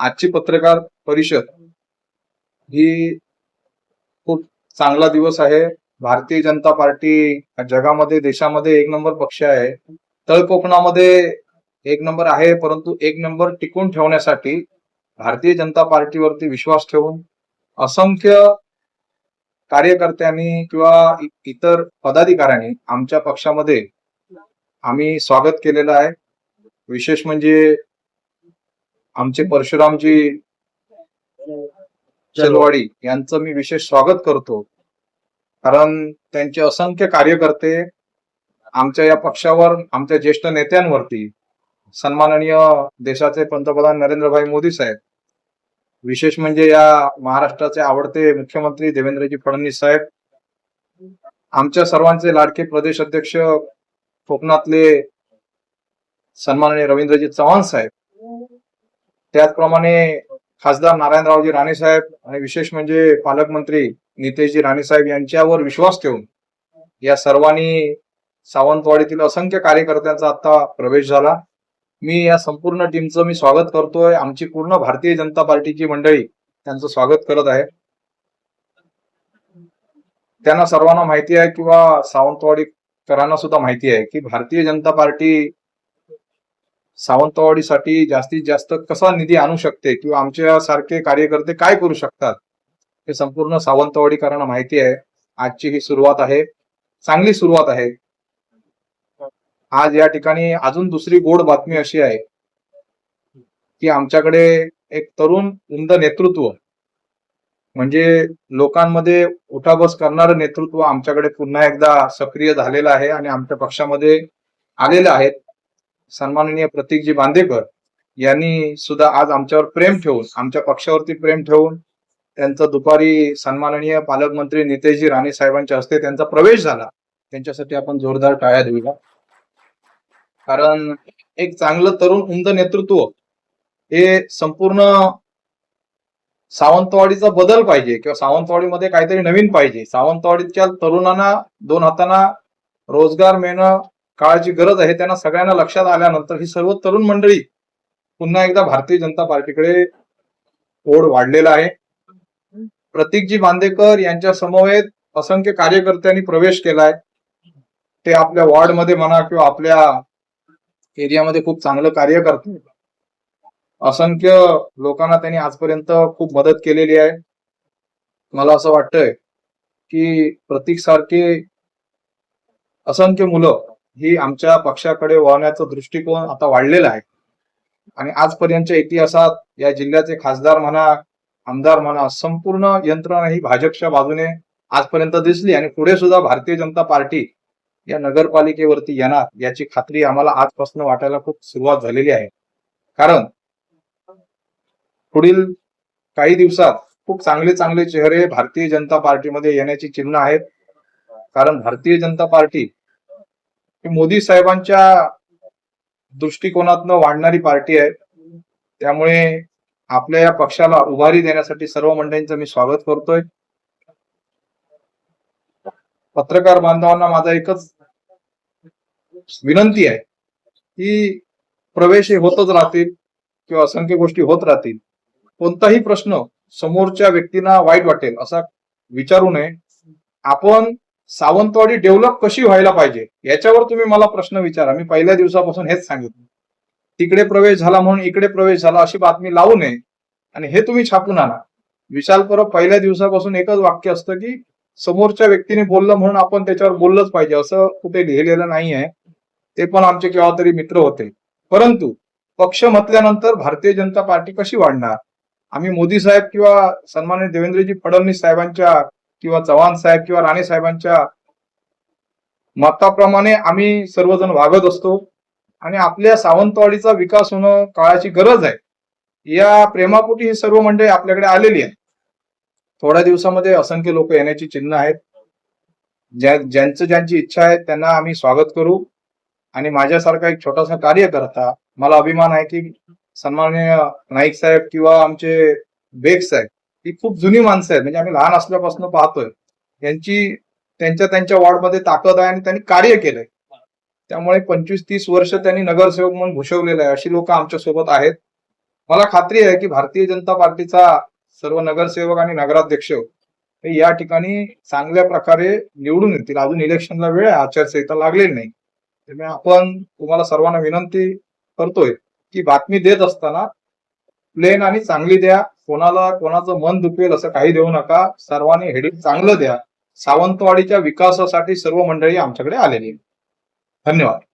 आजची पत्रकार परिषद ही खूप चांगला दिवस आहे. भारतीय जनता पार्टी जगामध्ये देशामध्ये एक नंबर पक्ष आहे. तळ कोकणामध्ये एक नंबर आहे परंतु एक नंबर टिकून ठेवण्यासाठी भारतीय जनता पार्टीवरती विश्वास ठेवून असंख्य कार्यकर्त्यांनी किंवा इतर पदाधिकाऱ्यांनी आमच्या पक्षामध्ये आम्ही स्वागत केलेलं आहे. विशेष म्हणजे आमचे परशुरामजी चलवाडी यांचं मी विशेष स्वागत करतो. कारण त्यांचे असंख्य कार्यकर्ते आमच्या या पक्षावर आमच्या ज्येष्ठ नेत्यांवरती सन्माननीय देशाचे पंतप्रधान नरेंद्रभाई मोदी साहेब विशेष म्हणजे या महाराष्ट्राचे आवडते मुख्यमंत्री देवेंद्रजी फडणवीस साहेब आमच्या सर्वांचे लाडके प्रदेश अध्यक्ष कोकणातले सन्माननीय रवींद्रजी चव्हाण साहेब त्याचप्रमाणे खासदार नारायणरावजी राणे साहेब आणि विशेष म्हणजे पालकमंत्री नितेशजी राणे साहेब यांच्यावर विश्वास ठेवून या सर्वांनी सावंतवाडीतील असंख्य कार्यकर्त्यांचा आता प्रवेश झाला. मी या संपूर्ण टीमचं मी स्वागत करतोय. आमची पूर्ण भारतीय जनता पार्टीची मंडळी त्यांचं स्वागत करत आहे. त्यांना सर्वांना माहिती आहे किंवा सावंतवाडीकरांना सुद्धा माहिती आहे की भारतीय जनता पार्टी सावंतवाडीसाठी जास्तीत जास्त कसा निधी आणू शकते किंवा आमच्या सारखे कार्यकर्ते काय करू शकतात? हे संपूर्ण सावंतवाडीकरांना माहिती आहे. आजची ही सुरुवात आहे. चांगली सुरुवात आहे. आज या ठिकाणी अजून दुसरी गोड बातमी अशी आहे की आमच्याकडे एक तरुण उमद नेतृत्व म्हणजे लोकांमध्ये उठाबस करणारं नेतृत्व आमच्याकडे पुन्हा एकदा सक्रिय झालेलं आहे आणि आमच्या पक्षामध्ये आलेलं आहेत सन्माननीय प्रतीकजी बांदेकर यांनी सुद्धा आज आमच्यावर प्रेम ठेवून आमच्या पक्षावरती प्रेम ठेवून त्यांचा दुपारी सन्माननीय पालकमंत्री नितेशजी राणे साहेबांच्या हस्ते त्यांचा प्रवेश झाला. त्यांच्यासाठी आपण जोरदार टाळ्या देऊया. कारण एक चांगलं तरुण उमद नेतृत्व हे संपूर्ण सावंतवाडीचा बदल पाहिजे किंवा सावंतवाडीमध्ये काहीतरी नवीन पाहिजे. सावंतवाडीच्या तरुणांना दोन हातांना रोजगार मिळणं काळाची गरज आहे त्यांना सगळ्यांना लक्षात आल्यानंतर ही सर्व तरुण मंडळी पुन्हा एकदा भारतीय जनता पार्टीकडे ओढ वाढलेला आहे. प्रतीकजी बांदेकर यांच्या समवेत असंख्य कार्यकर्त्यांनी प्रवेश केलाय. ते आपल्या वॉर्डमध्ये म्हणा किंवा आपल्या एरियामध्ये खूप चांगलं कार्य करतात. असंख्य लोकांना त्यांनी आजपर्यंत खूप मदत केलेली आहे. मला असं वाटतंय की प्रतीक सारखे असंख्य मुलं ही आमच्या पक्षाकडे वळण्याचा दृष्टिकोन आता वाढलेला आहे. आणि आजपर्यंतच्या इतिहासात या जिल्ह्याचे खासदार म्हणा आमदार म्हणा संपूर्ण यंत्रणा ही भाजपच्या बाजूने आजपर्यंत दिसली आणि पुढे सुद्धा भारतीय जनता पार्टी या नगरपालिकेवरती येणार याची खात्री आम्हाला आजपासून वाटायला खूप सुरुवात झालेली आहे. कारण पुढील काही दिवसात खूप चांगले चांगले चेहरे भारतीय जनता पार्टीमध्ये येण्याची चिन्ह आहेत. कारण भारतीय जनता पार्टी मोदी साहेबांच्या दृष्टिकोनातनं वाढणारी पार्टी आहे. त्यामुळे आपल्या या पक्षाला उभारी देण्यासाठी सर्व मंडळींचं मी स्वागत करतोय. पत्रकार बांधवांना माझा एकच विनंती आहे की प्रवेश हे होतच राहतील किंवा असंख्य गोष्टी होत राहतील. कोणताही प्रश्न समोरच्या व्यक्तींना वाईट वाटेल असा विचारू नये. आपण सावंतवाडी डेव्हलप कशी व्हायला पाहिजे? याच्यावर तुम्ही मला प्रश्न विचारा. मी पहिल्या दिवसापासून हेच सांगितलं. तिकडे प्रवेश झाला म्हणून इकडे प्रवेश झाला अशी बातमी लावू नये आणि हे तुम्ही छापून आणा. विशाल परब पहिल्या दिवसापासून एकच वाक्य असतं की समोरच्या व्यक्तीने बोललं म्हणून आपण त्याच्यावर बोललंच पाहिजे. असं कुठे लिहिलेलं नाही आहे ते पण आमचे केव्हा तरी मित्र होते. परंतु पक्ष म्हटल्यानंतर भारतीय जनता पार्टी कशी वाढणार? आम्ही मोदी साहेब किंवा सन्मान्य देवेंद्रजी फडणवीस साहेबांच्या किंवा चव्हाण साहेब किंवा राणे साहेबांच्या मताप्रमाणे आम्ही सर्वजण वागत असतो. आणि आपल्या सावंतवाडीचा विकास होणं काळाची गरज आहे. या प्रेमापोटी ही सर्व मंडळी आपल्याकडे आलेली आहे थोड्या दिवसामध्ये असंख्य लोक येण्याची चिन्ह आहेत. ज्या ज्यांचं ज्यांची इच्छा आहे त्यांना आम्ही स्वागत करू. आणि माझ्यासारखा एक छोटासा कार्यकर्ता मला अभिमान आहे की सन्माननीय नाईक साहेब किंवा आमचे बेग साहेब ही खूप जुनी माणसं आहेत. म्हणजे आम्ही लहान असल्यापासून पाहतोय. यांची त्यांच्या त्यांच्या वॉर्डमध्ये ताकद आहे आणि त्यांनी कार्य केलंय. त्यामुळे पंचवीस तीस वर्ष त्यांनी नगरसेवक म्हणून भूषवलेलं आहे. अशी लोक आमच्यासोबत आहेत. मला खात्री आहे की भारतीय जनता पार्टीचा सर्व नगरसेवक आणि नगराध्यक्ष हे या ठिकाणी चांगल्या प्रकारे निवडून येतील. अजून इलेक्शनला वेळ आहे. आचारसंहिता लागलेली नाही. त्यामुळे आपण तुम्हाला सर्वांना विनंती करतोय की बातमी देत असताना प्लेन आणि चांगली द्या. कोणाला कोणाचं मन दुखेल असं काही देऊ नका. सर्वांनी हेडिंग चांगलं द्या. सावंतवाडीच्या विकासासाठी सर्व मंडळी आमच्याकडे आलेली धन्यवाद.